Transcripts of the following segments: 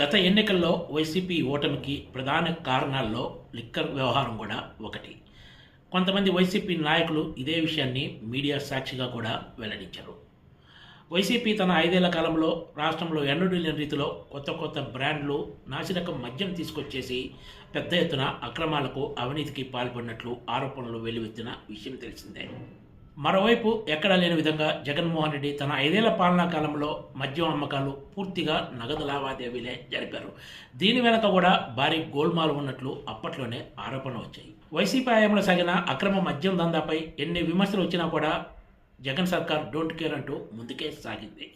గత ఎన్నికల్లో వైసీపీ ఓటమికి ప్రధాన కారణాల్లో లిక్కర్ వ్యవహారం కూడా ఒకటి. కొంతమంది వైసీపీ నాయకులు ఇదే విషయాన్ని మీడియా సాక్షిగా కూడా వెల్లడించారు. వైసీపీ తన ఐదేళ్ళ కాలంలో రాష్ట్రంలో ఎన్నడూ లేని రీతిలో కొత్త కొత్త బ్రాండ్లు నాసిరకం మద్యం తీసుకొచ్చేసి పెద్ద ఎత్తున అక్రమాలకు అవినీతికి పాల్పడినట్లు ఆరోపణలు వెల్లువెత్తిన విషయం తెలిసిందే. మరోవైపు ఎక్కడా లేని విధంగా జగన్మోహన్ రెడ్డి తన ఐదేళ్ళ పాలనా కాలంలో మద్యం అమ్మకాలు పూర్తిగా నగదు లావాదేవీలే జరిపారు. దీని వెనక కూడా భారీ గోల్మాల్ ఉన్నట్లు అప్పట్లోనే ఆరోపణలు వచ్చాయి. వైసీపీ హయాంలో సాగిన అక్రమ మద్యం దందాపై ఎన్ని విమర్శలు వచ్చినా కూడా జగన్ సర్కార్ డోంట్ కేర్ అంటూ ముందుకే సాగింది.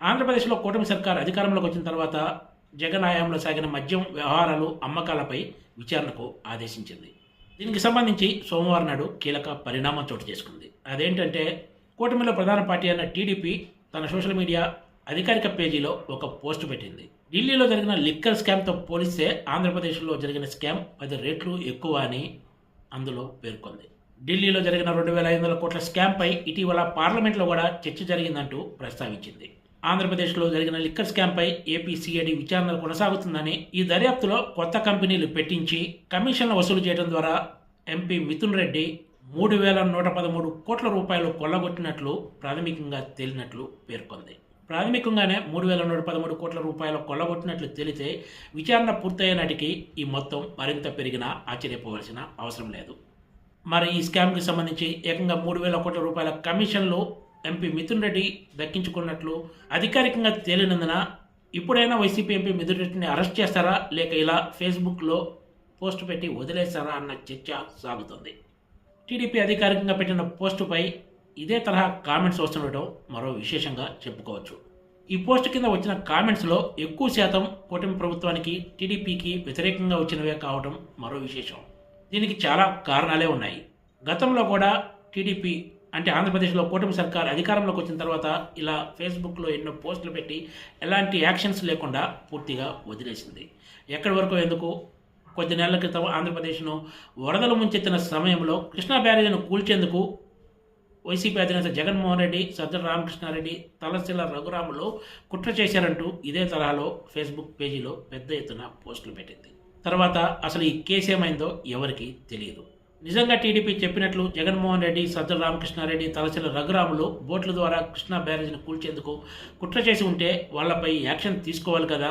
ఆంధ్రప్రదేశ్లో కూటమి సర్కార్ అధికారంలోకి వచ్చిన తర్వాత జగన్ హయాంలో సాగిన మద్యం వ్యవహారాలు అమ్మకాలపై విచారణకు ఆదేశించింది. దీనికి సంబంధించి సోమవారం నాడు కీలక పరిణామం చోటు చేసుకుంది. అదేంటంటే కూటమిలో ప్రధాన పార్టీ అయిన టీడీపీ తన సోషల్ మీడియా అధికారిక పేజీలో ఒక పోస్ట్ పెట్టింది. ఢిల్లీలో జరిగిన లిక్కర్ స్కామ్తో పోలిస్తే ఆంధ్రప్రదేశ్లో జరిగిన స్కామ్ పది రేట్లు ఎక్కువ అని అందులో పేర్కొంది. ఢిల్లీలో జరిగిన రెండు వేల ఐదు వందల కోట్ల స్కామ్పై ఇటీవల పార్లమెంట్లో కూడా చర్చ జరిగిందంటూ ప్రస్తావించింది. ఆంధ్రప్రదేశ్లో జరిగిన లిక్కర్ స్కామ్పై ఏపీ సిఐడి విచారణ కొనసాగుతుందని ఈ దర్యాప్తులో కొత్త కంపెనీలు పెట్టించి కమిషన్లు వసూలు చేయడం ద్వారా ఎంపీ మిథున్ రెడ్డి మూడు వేల నూట పదమూడు కోట్ల రూపాయలు కొల్లగొట్టినట్లు ప్రాథమికంగా తేలినట్లు పేర్కొంది. ప్రాథమికంగానే మూడు వేల నూట పదమూడు కోట్ల రూపాయలు కొల్లగొట్టినట్లు తేలితే విచారణ పూర్తయ్యే నాటికి ఈ మొత్తం మరింత పెరిగినా ఆశ్చర్యపోవలసిన అవసరం లేదు. మరి ఈ స్కామ్కి సంబంధించి ఏకంగా మూడు వేల కోట్ల రూపాయల కమిషన్లు ఎంపీ మిథున్ రెడ్డి దక్కించుకున్నట్లు అధికారికంగా తేలినందున ఇప్పుడైనా వైసీపీ ఎంపీ మిథున్ రెడ్డిని అరెస్ట్ చేస్తారా? లేక ఇలా ఫేస్బుక్లో పోస్ట్ పెట్టి వదిలేస్తారా? అన్న చర్చ సాగుతుంది. టీడీపీ అధికారికంగా పెట్టిన పోస్టుపై ఇదే తరహా కామెంట్స్ వస్తుండటం మరో విశేషంగా చెప్పుకోవచ్చు. ఈ పోస్ట్ కింద వచ్చిన కామెంట్స్లో ఎక్కువ శాతం కూటమి ప్రభుత్వానికి టీడీపీకి వ్యతిరేకంగా వచ్చినవే కావడం మరో విశేషం. దీనికి చాలా కారణాలే ఉన్నాయి. గతంలో కూడా టీడీపీ అంటే ఆంధ్రప్రదేశ్లో కూటమి సర్కార్ అధికారంలోకి వచ్చిన తర్వాత ఇలా ఫేస్బుక్లో ఎన్నో పోస్టులు పెట్టి ఎలాంటి యాక్షన్స్ లేకుండా పూర్తిగా వదిలేసింది. ఎక్కడి వరకు ఎందుకు? కొద్ది నెలల క్రితం ఆంధ్రప్రదేశ్ను వరదలు ముంచెత్తిన సమయంలో కృష్ణా బ్యారేజీని కూల్చేందుకు వైసీపీ అధినేత జగన్మోహన్ రెడ్డి సజ్జల రామకృష్ణారెడ్డి తలశిల రఘురాములు కుట్ర చేశారంటూ ఇదే తరహాలో ఫేస్బుక్ పేజీలో పెద్ద ఎత్తున పోస్టులు పెట్టింది. తర్వాత అసలు ఈ కేసు ఏమైందో ఎవరికీ తెలియదు. నిజంగా టీడీపీ చెప్పినట్లు జగన్మోహన్ రెడ్డి సజ్జల రామకృష్ణారెడ్డి తలశిల రఘురాములు బోట్ల ద్వారా కృష్ణా బ్యారేజీని కూల్చేందుకు కుట్ర చేసి ఉంటే వాళ్ళపై యాక్షన్ తీసుకోవాలి కదా.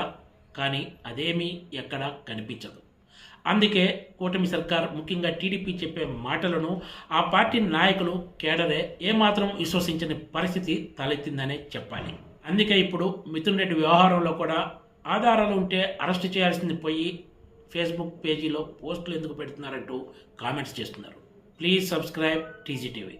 కానీ అదేమీ ఎక్కడా కనిపించదు. అందుకే కూటమి సర్కార్ ముఖ్యంగా టీడీపీ చెప్పే మాటలను ఆ పార్టీ నాయకులు కేడరే ఏమాత్రం విశ్వసించని పరిస్థితి తలెత్తిందనే చెప్పాలి. అందుకే ఇప్పుడు మిథున్ రెడ్డి వ్యవహారంలో కూడా ఆధారాలు ఉంటే అరెస్ట్ చేయాల్సింది పోయి ఫేస్బుక్ పేజీలో పోస్టులు ఎందుకు పెడుతున్నారంటూ కామెంట్స్ చేస్తున్నారు. Please subscribe TGTV